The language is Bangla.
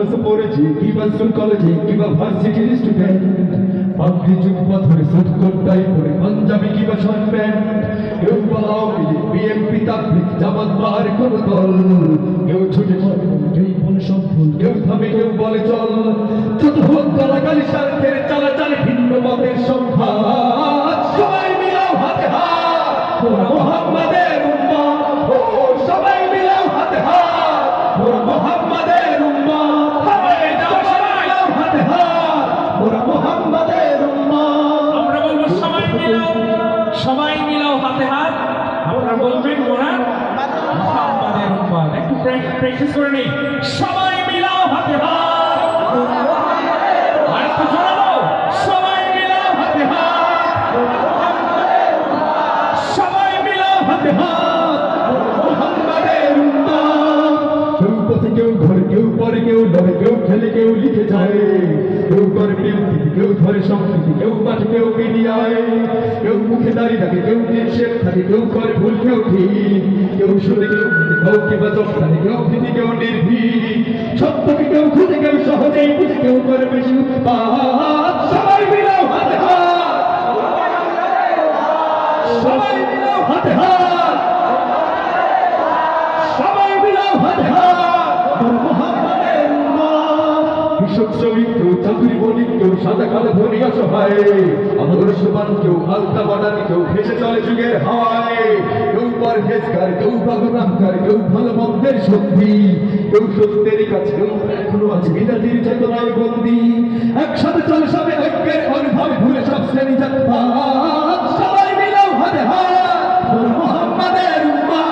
মাদ্রাসা পড়েছি কিবা স্কুল কলেজে কিবা ভার্সিটির স্টুডেন্ট পাগড়ি জুব্বা ধরে সুট কোটটাই পরে পাঞ্জাবি কিবা শর্ট প্যান্ট কেউ বা আওয়ামী লীগ বিএনপি তাবলিগ জামাত বা আর কোন দল। কেউ ছুটে চলে কেউ বলে সব ভুল, কেউ থামে, কেউ বলে চল। যত হোক গালাগালি স্বার্থের চালাচালি, ভিন্ন মতের সংখ্যা সবাই মিলাও হাতে হাত, ওরা মোহাম্মদের উম্মা ও, সবাই মিলাও হাতে হাত, ওরা মোহাম্মদের সবাই মিলাও হাতে হাত। আপনারা বলবেন ওনার মোহাম্মদের উম্মাদ একটু প্র্যাকটিস করে নেই। সবাই পথে কেউ পরে, কেউ ধরে কেউ খেলে, কেউ লিখে যায়। কেউ করে প্রেম কেউ ধরে সংস্কৃতি, কেউ মাঠে, কেউ মিডিয়ায়। কেউ মুখে দাঁড়িয়ে থাকে, কেউ শেখ থাকে, কেউ করে ভুল, কেউ ঠিক। কেউ শুনে কেউ কেউ কিংবা থাকে, কেউ ভীতি, কেউ নির্ভীক। সত্যকে কেউ খুঁজে, কেউ সহজেই বুঝে, কেউ করে বেশি উৎপাত। কেউ চাকরি কেউ সাদা কেউ আলতা মন্দের সন্ধি। কেউ কাছে এখনও আজ মেজাজির চেতনায় বন্দি একসাথে চলে সবে ঐক্যের অনুভব সবাই মিলেও হাতে হাত মোহাম্মদের উম্মা